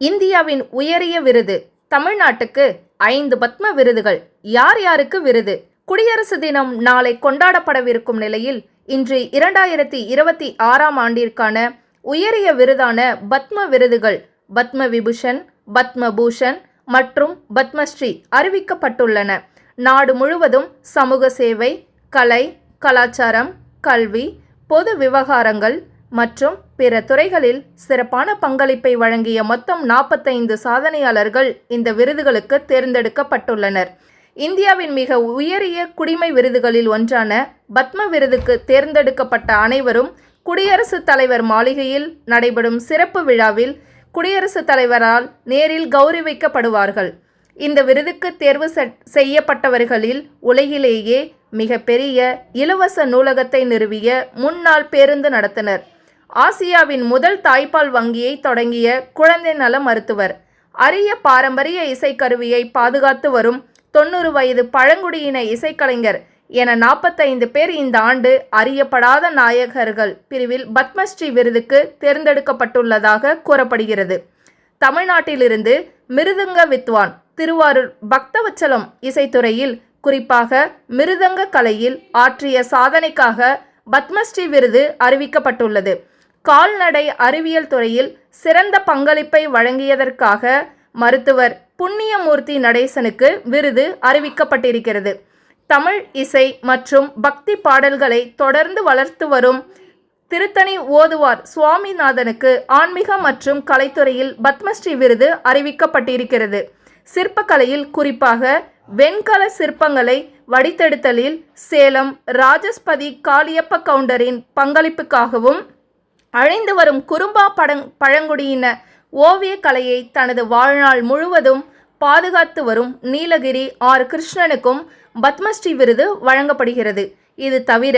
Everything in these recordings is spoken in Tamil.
இந்தியாவின் உயரிய விருது தமிழ்நாட்டுக்கு ஐந்து பத்ம விருதுகள் யார் யாருக்கு விருது? குடியரசு தினம் நாளை கொண்டாடப்படவிருக்கும் நிலையில் இன்று இரண்டாயிரத்தி இருபத்தி ஆறாம் ஆண்டிற்கான உயரிய விருதான பத்ம விருதுகள் பத்ம விபூஷன் பத்ம பூஷன் மற்றும் பத்மஸ்ரீ அறிவிக்கப்பட்டுள்ளன. நாடு முழுவதும் சமூக சேவை கலை கலாச்சாரம் கல்வி பொது விவகாரங்கள் மற்றும் பிற துறைகளில் சிறப்பான பங்களிப்பை வழங்கிய மொத்தம் நாற்பத்தைந்து சாதனையாளர்கள் இந்த விருதுகளுக்கு தேர்ந்தெடுக்கப்பட்டுள்ளனர். இந்தியாவின் மிக உயரிய குடிமை விருதுகளில் ஒன்றான பத்ம விருதுக்கு தேர்ந்தெடுக்கப்பட்ட அனைவரும் குடியரசுத் தலைவர் மாளிகையில் நடைபெறும் சிறப்பு விழாவில் குடியரசுத் தலைவரால் நேரில் கௌரவிக்கப்படுவார்கள். இந்த விருதுக்கு தேர்வு செ- செய்யப்பட்டவர்களில் உலகிலேயே மிகப்பெரிய இலவச நூலகத்தை நிறுவிய முன்னாள் பேருந்து நடத்தினர். ஆசியாவின் முதல் தாய்ப்பால் வங்கியை தொடங்கிய குழந்தை நல மருத்துவர். அரிய பாரம்பரிய இசைக்கருவியை பாதுகாத்து வரும் தொண்ணூறு வயது பழங்குடியின இசைக்கலைஞர் என நாற்பத்தைந்து பேர் இந்த ஆண்டு அறியப்படாத நாயகர்கள் பிரிவில் பத்மஸ்ரீ விருதுக்கு தேர்ந்தெடுக்கப்பட்டுள்ளதாக கூறப்படுகிறது. தமிழ்நாட்டிலிருந்து மிருதங்க வித்வான் திருவாரூர் பக்தவச்சலம் இசைத்துறையில் குறிப்பாக மிருதங்க கலையில் ஆற்றிய சாதனைக்காக பத்மஸ்ரீ விருது அறிவிக்கப்பட்டுள்ளது. கால்நடை அறிவியல் துறையில் சிறந்த பங்களிப்பை வழங்கியதற்காக மருத்துவர் புண்ணியமூர்த்தி நடேசனுக்கு விருது அறிவிக்கப்பட்டிருக்கிறது. தமிழ் இசை மற்றும் பக்தி பாடல்களை தொடர்ந்து வளர்த்து வரும் திருத்தணி ஓதுவார் சுவாமிநாதனுக்கு ஆன்மீக மற்றும் கலைத்துறையில் பத்மஸ்ரீ விருது அறிவிக்கப்பட்டிருக்கிறது. சிற்பக்கலையில் குறிப்பாக வெண்கல சிற்பங்களை வடித்தெடுத்தலில் சேலம் ராஜஸ்பதி காளியப்ப கவுண்டரின் பங்களிப்புக்காகவும் அழிந்து வரும் குறும்பா படங் பழங்குடியின ஓவியக் கலையை தனது வாழ்நாள் முழுவதும் பாதுகாத்து வரும் நீலகிரி ஆர். கிருஷ்ணனுக்கும் பத்மஸ்ரீ விருது வழங்கப்படுகிறது. இது தவிர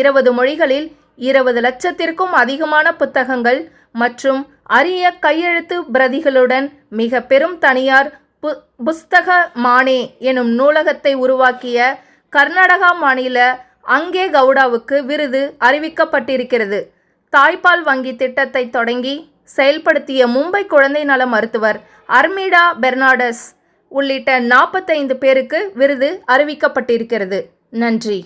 இருபது மொழிகளில் இருபது லட்சத்திற்கும் அதிகமான புத்தகங்கள் மற்றும் அரிய கையெழுத்து பிரதிகளுடன் மிக பெரும் தனியார் பு புஸ்தக மானே எனும் நூலகத்தை உருவாக்கிய கர்நாடகா மாநில அங்கே கவுடாவுக்கு விருது அறிவிக்கப்பட்டிருக்கிறது. தாய்ப்பால் வங்கி திட்டத்தை தொடங்கி செயல்படுத்திய மும்பை குழந்தை நல மருத்துவர் அர்மிடா பெர்னாடஸ் உள்ளிட்ட நாற்பத்தைந்து பேருக்கு விருது அறிவிக்கப்பட்டிருக்கிறது. நன்றி.